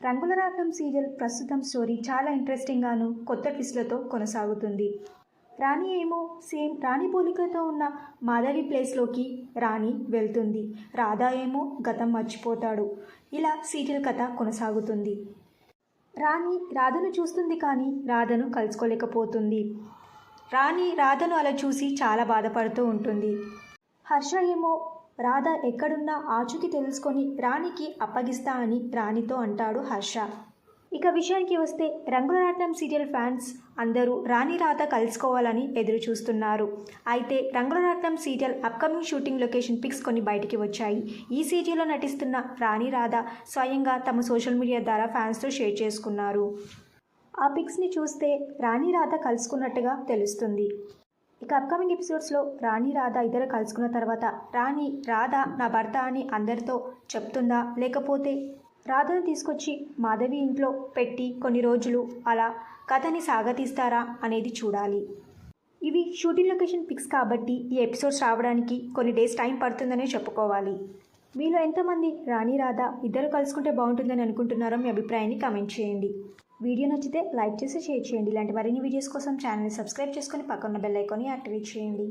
రంగుల రాట్నం సీరియల్ ప్రస్తుతం స్టోరీ చాలా ఇంట్రెస్టింగ్గాను కొత్త ట్విస్ట్లతో కొనసాగుతుంది. రాణి ఏమో సేమ్ రాణి పోలికతో ఉన్న మాధవి ప్లేస్లోకి రాణి వెళ్తుంది. రాధా ఏమో గతం మర్చిపోతాడు. ఇలా సీరియల్ కథ కొనసాగుతుంది. రాణి రాధను చూస్తుంది కానీ రాధను కలుసుకోలేకపోతుంది. రాణి రాధను అలా చూసి చాలా బాధపడుతూ ఉంటుంది. హర్ష ఏమో రాధ ఎక్కడున్నా ఆచూకి తెలుసుకొని రాణికి అప్పగిస్తా అని రాణితో అంటాడు హర్ష. ఇక విషయానికి వస్తే రంగులరాట్నం సీరియల్ ఫ్యాన్స్ అందరూ రాణి రాధ కలుసుకోవాలని ఎదురు చూస్తున్నారు అయితే Rangularatnam serial upcoming shooting location pics కొన్ని బయటికి వచ్చాయి. ఈ సీరియల్లో నటిస్తున్న రాణి రాధ స్వయంగా తమ సోషల్ మీడియా ద్వారా ఫ్యాన్స్తో షేర్ చేసుకున్నారు. ఆ పిక్స్ని చూస్తే రాణి రాధ కలుసుకున్నట్టుగా తెలుస్తుంది. ఇక అప్కమింగ్ ఎపిసోడ్స్లో రాణి రాధ ఇద్దరు కలుసుకున్న తర్వాత రాణి రాధ నా భర్త అని అందరితో చెప్తుందా? లేకపోతే రాధను తీసుకొచ్చి మాధవి ఇంట్లో పెట్టి కొన్ని రోజులు అలా కథని సాగతీస్తారా అనేది చూడాలి. ఇవి షూటింగ్ లొకేషన్ పిక్స్ కాబట్టి ఈ ఎపిసోడ్స్ రావడానికి కొన్ని డేస్ టైం పడుతుందనే చెప్పుకోవాలి. మీలో ఎంతమంది రాణి రాధా ఇద్దరు కలుసుకుంటే బాగుంటుందని అనుకుంటున్నారో మీ అభిప్రాయాన్ని కమెంట్ చేయండి. వీడియో నచ్చితే లైక్ చేసి షేర్ చేయండి. ఇలాంటి మరిన్ని వీడియోస్ కోసం ఛానల్ని సబ్స్క్రైబ్ చేసుకొని పక్కన బెల్ ఐకాన్ని యాక్టివేట్ చేయండి.